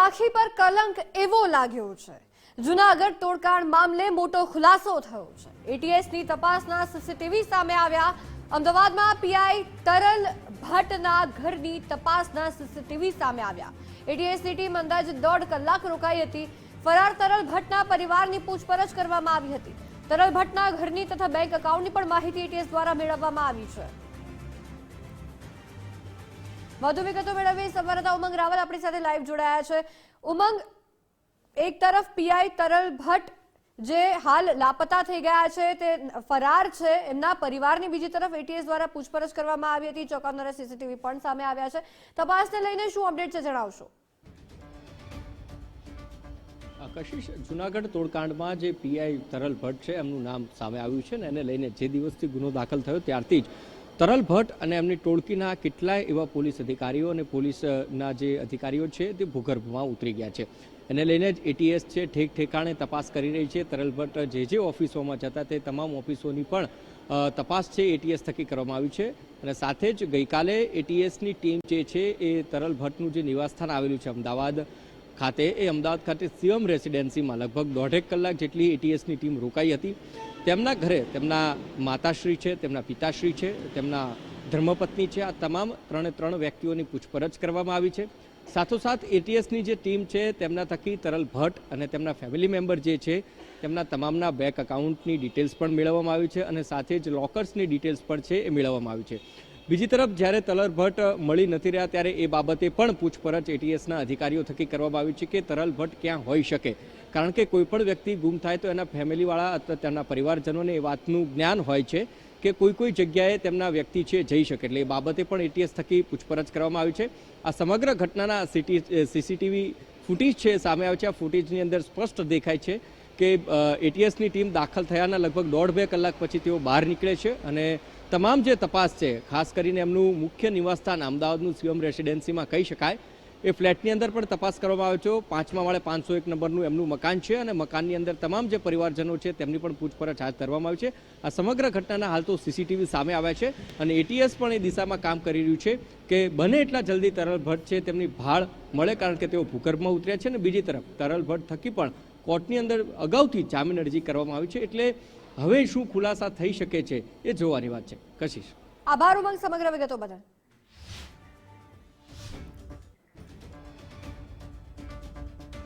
રાખી પર કલંક એવો લાગ્યો છે. જુનાગઢ તોડકાણ મામલે મોટો ખુલાસો થયો છે. એટીએસની તપાસના સીસીટીવી સામે આવ્યા. અમદાવાદમાં પીઆઈ તરલ ભટ્ટના ઘરની તપાસના સીસીટીવી સામે આવ્યા. એટીએસની ટીમ અંદાજે દોઢ કલાક રોકાઈ હતી. ફરાર તરલ ભટ્ટના પરિવારની પૂછપરછ કરવામાં આવી હતી. તરલ ભટ્ટના ઘરની તથા બેંક એકાઉન્ટની પણ માહિતી એટીએસ દ્વારા મેળવવામાં આવી છે. વધુ વિગતો મેળવી સંવાદદાતા ઉમંગ રાવલ આપણી સાથે લાઈવ જોડાયા છે. ઉમંગ, એક તરફ પીઆઈ તરલ ભટ્ટ જે હાલ લાપતા થઈ ગયા છે, તે ફરાર છે, એમના પરિવારની બીજી તરફ એટીએસ દ્વારા પૂછપરછ કરવામાં આવી હતી, ચોંકાવનારા સીસીટીવી પણ સામે આવ્યા છે. તપાસને લઈને શું અપડેટ છે જણાવશો? કશિશ જુનાગઢ તોડકાંડમાં જે પીઆઈ તરલ ભટ્ટ છે, એમનું નામ સામે આવ્યું છે ને એને લઈને જે દિવસથી ગુનો દાખલ થયો, ત્યારથી જ તરલ ભટ્ટ અને એમની ટોળકીના કેટલાય એવા પોલીસ અધિકારીઓ અને પોલીસના જે અધિકારીઓ છે તે ભૂગર્ભમાં ઉતરી ગયા છે. એને લઈને જ એટીએસ છે ઠેક ઠેકાણે તપાસ કરી રહી છે. તરલ ભટ્ટ જે જે ઓફિસોમાં જતા તે તમામ ઓફિસોની પણ તપાસ છે એટીએસ થકી કરવામાં આવી છે. અને સાથે જ ગઈકાલે એટીએસની ટીમ જે છે એ તરલ ભટ્ટનું જે નિવાસસ્થાન આવેલું છે અમદાવાદ ખાતે, એ અમદાવાદ ખાતે સીએમ રેસિડેન્સીમાં લગભગ દોઢેક કલાક જેટલી એટીએસની ટીમ રોકાઈ હતી. તેમના ઘરે તેમના માતાશ્રી છે, તેમના પિતાશ્રી છે, તેમના ધર્મપત્ની છે, આ તમામ ત્રણે ત્રણ વ્યક્તિઓની પૂછપરછ કરવામાં આવી છે. સાથોસાથ એટીએસની જે ટીમ છે, તેમના થકી તરલ ભટ્ટ અને તેમના ફેમિલી મેમ્બર જે છે, તેમના તમામના બેંક એકાઉન્ટની ડિટેલ્સ પણ મેળવવામાં આવી છે અને સાથે જ લોકર્સની ડિટેલ્સ પણ છે, એ મેળવવામાં આવી છે. બીજી તરફ જ્યારે તલર ભટ્ટ મળી નથી રહ્યા ત્યારે એ બાબતે પણ પૂછપરછ એટીએસના અધિકારીઓ થકી કરવામાં આવી છે કે તરલ ભટ્ટ ક્યાં હોઈ શકે. કારણ કે કોઈપણ વ્યક્તિ ગુમ થાય તો એના ફેમિલીવાળા અથવા તેમના પરિવારજનોને એ વાતનું જ્ઞાન હોય છે કે કોઈ કોઈ જગ્યાએ તેમના વ્યક્તિ છે, જઈ શકે. એટલે એ બાબતે પણ એટીએસ થકી પૂછપરછ કરવામાં આવી છે. આ સમગ્ર ઘટનાના સિટી, સીસીટીવી ફૂટેજ છે, સામે આવે છે. આ ફૂટેજની અંદર સ્પષ્ટ દેખાય છે કે એટીએસની ટીમ દાખલ થયાના લગભગ દોઢ બે કલાક પછી તેઓ બહાર નીકળે છે અને તમામ જે તપાસ છે, ખાસ કરીને એમનું મુખ્ય નિવાસસ્થાન અમદાવાદનું સીએમ રેસિડેન્સીમાં કહી શકાય, એ ફ્લેટની અંદર પણ તપાસ કરવામાં આવે છે. પાંચમા માળે પાંચસો એક નંબરનું એમનું મકાન છે અને મકાનની અંદર તમામ જે પરિવારજનો છે તેમની પણ પૂછપરછ હાથ ધરવામાં આવી છે. આ સમગ્ર ઘટનાના હાલ તો સીસીટીવી સામે આવ્યા છે અને એટીએસ પણ એ દિશામાં કામ કરી રહ્યું છે કે બને એટલા જલ્દી તરલ ભટ્ટ છે તેમની ભાળ મળે કારણ કે તેઓ ભૂગર્ભમાં ઉતર્યા છે અને બીજી તરફ તરલ ભટ્ટ થકી પણ કોર્ટની અંદર અગાઉથી જામીન અરજી કરવામાં આવી છે. એટલે હવે શું ખુલાસા થઈ શકે છે એ જોવાની વાત છે. કશિશ. આભાર ઉમંગ સમગ્ર વિગતો બદલ.